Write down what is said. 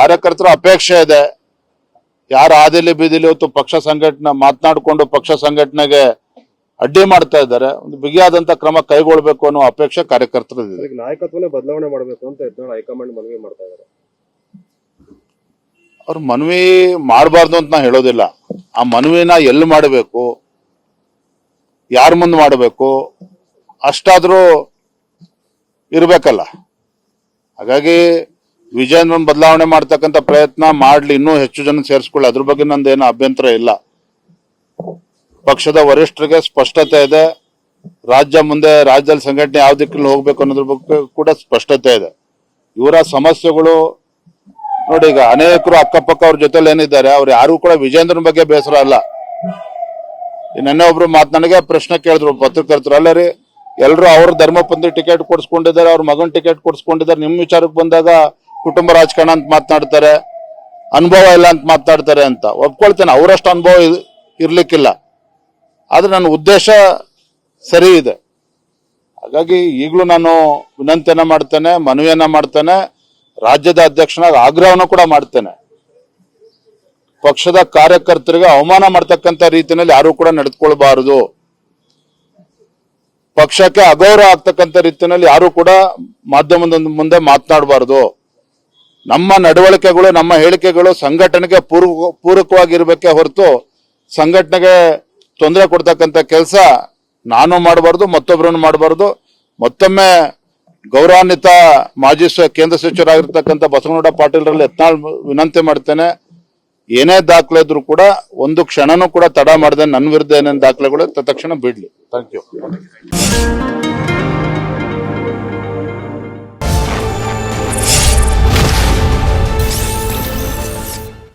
ಕಾರ್ಯಕರ್ತರ ಅಪೇಕ್ಷೆ ಇದೆ. ಯಾರು ಆದಿಲಿ ಬೀದಿಲಿ ಇವತ್ತು ಪಕ್ಷ ಸಂಘಟನೆ ಮಾತನಾಡಿಕೊಂಡು ಪಕ್ಷ ಸಂಘಟನೆಗೆ ಅಡ್ಡಿ ಮಾಡ್ತಾ ಇದ್ದಾರೆ. ಒಂದು ಬಿಗಿಯಾದಂತ ಕ್ರಮ ಕೈಗೊಳ್ಬೇಕು ಅನ್ನೋ ಅಪೇಕ್ಷೆ ಕಾರ್ಯಕರ್ತರದಿದೆ ಅದಕ್ಕೆ ನಾಯಕತ್ವನೇ ಬದಲಾವಣೆ ಮಾಡಬೇಕು ಅಂತ ಯತ್ನಾಳ್ ಹೈಕಮಾಂಡ್ ಮನವಿ ಮಾಡ್ತಾ ಇದ್ದಾರೆ. ಅವ್ರು ಮನವಿ ಮಾಡಬಾರ್ದು ಅಂತ ನಾ ಹೇಳೋದಿಲ್ಲ. ಆ ಮನವಿನ ಎಲ್ಲಿ ಮಾಡಬೇಕು? ಯಾರ ಮುಂದೆ ಮಾಡಬೇಕು? ಅಷ್ಟಾದ್ರೂ ಇರಬೇಕಲ್ಲ. ಹಾಗಾಗಿ ವಿಜಯೇಂದ್ರನ್ ಬದಲಾವಣೆ ಮಾಡ್ತಕ್ಕಂಥ ಪ್ರಯತ್ನ ಮಾಡ್ಲಿ, ಇನ್ನೂ ಹೆಚ್ಚು ಜನ ಸೇರಿಸ್ಕೊಳ್ಳಿ. ಅದ್ರ ಬಗ್ಗೆ ನಂದೇನು ಅಭ್ಯಂತರ ಇಲ್ಲ. ಪಕ್ಷದ ವರಿಷ್ಠರಿಗೆ ಸ್ಪಷ್ಟತೆ ಇದೆ. ರಾಜ್ಯ ಮುಂದೆ ರಾಜ್ಯದಲ್ಲಿ ಸಂಘಟನೆ ಯಾವ ದಿಕ್ಕಲ್ಲಿ ಹೋಗ್ಬೇಕು ಅನ್ನೋದ್ರ ಬಗ್ಗೆ ಕೂಡ ಸ್ಪಷ್ಟತೆ ಇದೆ. ಇವರ ಸಮಸ್ಯೆಗಳು ನೋಡಿ, ಈಗ ಅನೇಕರು ಅಕ್ಕಪಕ್ಕ ಅವ್ರ ಜೊತೆಲಿ ಏನಿದ್ದಾರೆ, ಅವ್ರು ಯಾರು ಕೂಡ ವಿಜೇಂದ್ರನ ಬಗ್ಗೆ ಬೇಸರ ಅಲ್ಲ. ನೆನ್ನೆ ಒಬ್ರು ಮಾತ್ ನನಗೆ ಪ್ರಶ್ನೆ ಕೇಳಿದ್ರು, ಪತ್ರಕರ್ತರು, ಅಲ್ಲ ರೀ, ಎಲ್ರು ಅವ್ರ ಧರ್ಮಪಂಥಿ ಟಿಕೆಟ್ ಕೊಡ್ಸ್ಕೊಂಡಿದ್ದಾರೆ, ಅವ್ರ ಮಗನ್ ಟಿಕೆಟ್ ಕೊಡ್ಸ್ಕೊಂಡಿದ್ದಾರೆ ನಿಮ್ಮ ವಿಚಾರಕ್ಕೆ ಬಂದಾಗ ಕುಟುಂಬ ರಾಜಕಾರಣ ಅಂತ ಮಾತನಾಡ್ತಾರೆ, ಅನುಭವ ಇಲ್ಲ ಅಂತ ಮಾತನಾಡ್ತಾರೆ ಅಂತ. ಒಪ್ಕೊಳ್ತೇನೆ, ಅವರಷ್ಟು ಅನುಭವ ಇರ್- ಇರ್ಲಿಕ್ಕಿಲ್ಲ. ಆದ್ರೆ ನನ್ನ ಉದ್ದೇಶ ಸರಿ ಇದೆ. ಹಾಗಾಗಿ ಈಗಲೂ ನಾನು ವಿನಂತಿಯನ್ನ ಮಾಡ್ತೇನೆ, ಮನವಿಯನ್ನ ಮಾಡ್ತೇನೆ, ರಾಜ್ಯದ ಅಧ್ಯಕ್ಷನಾಗ ಆಗ್ರಹವನ್ನು ಕೂಡ ಮಾಡ್ತೇನೆ. ಪಕ್ಷದ ಕಾರ್ಯಕರ್ತರಿಗೆ ಅವಮಾನ ಮಾಡ್ತಕ್ಕಂಥ ರೀತಿಯಲ್ಲಿ ಯಾರು ಕೂಡ ನಡೆದುಕೊಳ್ಬಾರದು ಪಕ್ಷಕ್ಕೆ ಅಗೌರವ ಆಗ್ತಕ್ಕಂಥ ರೀತಿಯಲ್ಲಿ ಯಾರು ಕೂಡ ಮಾಧ್ಯಮದ ಮುಂದೆ ಮಾತನಾಡಬಾರದು. ನಮ್ಮ ನಡವಳಿಕೆಗಳು, ನಮ್ಮ ಹೇಳಿಕೆಗಳು ಸಂಘಟನೆಗೆ ಪೂರ್ವ, ಪೂರಕವಾಗಿರ್ಬೇಕೇ ಹೊರತು ಸಂಘಟನೆಗೆ ತೊಂದರೆ ಕೊಡ್ತಕ್ಕಂಥ ಕೆಲಸ ನಾನು ಮಾಡಬಾರ್ದು ಮತ್ತೊಬ್ಬರನ್ನು ಮಾಡಬಾರ್ದು. ಮತ್ತೊಮ್ಮೆ ಗೌರವಾನ್ವಿತ ಮಾಜಿ ಕೇಂದ್ರ ಸಚಿವರಾಗಿರ್ತಕ್ಕಂಥ ಬಸವನಗೌಡ ಪಾಟೀಲ್ರಲ್ಲಿ ಯತ್ನಾಳ್ ವಿನಂತಿ ಮಾಡ್ತೇನೆ. ಏನೇ ದಾಖಲೆ ಇದ್ರು ಕೂಡ ಒಂದು ಕ್ಷಣನೂ ಕೂಡ ತಡ ಮಾಡದೆ ನನ್ನ ವಿರುದ್ಧ ಏನೇನು ದಾಖಲೆಗಳು ತಕ್ಷಣ ಬಿಡ್ಲಿ. Thank you